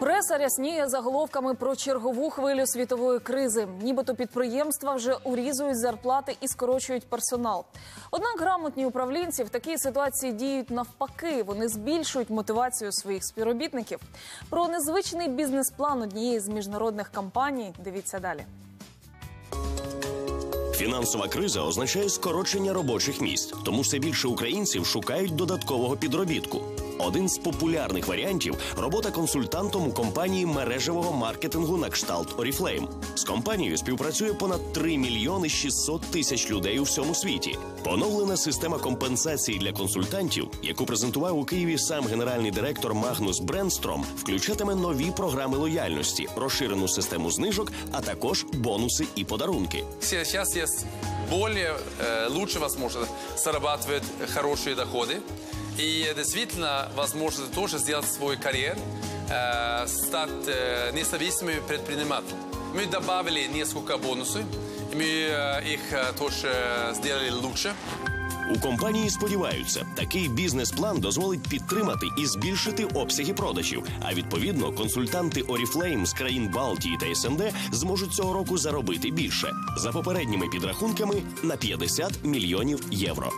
Преса рясніє заголовками про чергову хвилю світової кризи. Нібито підприємства вже урізують зарплати і скорочують персонал. Однак грамотні управлінці в такій ситуації діють навпаки. Вони збільшують мотивацію своїх співробітників. Про незвичний бізнес-план однієї з міжнародних компаній. Дивіться далі. Фінансова криза означає скорочення робочих місць, тому все більше українців шукають додаткового підробітку. Один з популярних варіантів робота консультантом у компанії мережевого маркетингу на кшталт Oriflame. З компанією співпрацює понад 3 мільйони 600 тисяч людей у всьому світі. Поновлена система компенсації для консультантів, яку презентував у Києві сам генеральний директор Магнус Бренстром, включатиме нові програми лояльності, розширену систему знижок, а також бонуси і подарунки. Сейчас есть более э, лучше возможность зарабатывать хорошие доходы. И действительно возможность тоже сделать свой карьер, э, стать э, независимым предпринимателем. Мы добавили несколько бонусов, и мы э, их э, тоже сделали лучше. У компанії сподіваються, такий бізнес-план дозволить підтримати і збільшити обсяги продажів. А відповідно, консультанти Oriflame з країн Балтії та СНД зможуть цього року заробити більше за попередніми підрахунками на 50 мільйонів євро.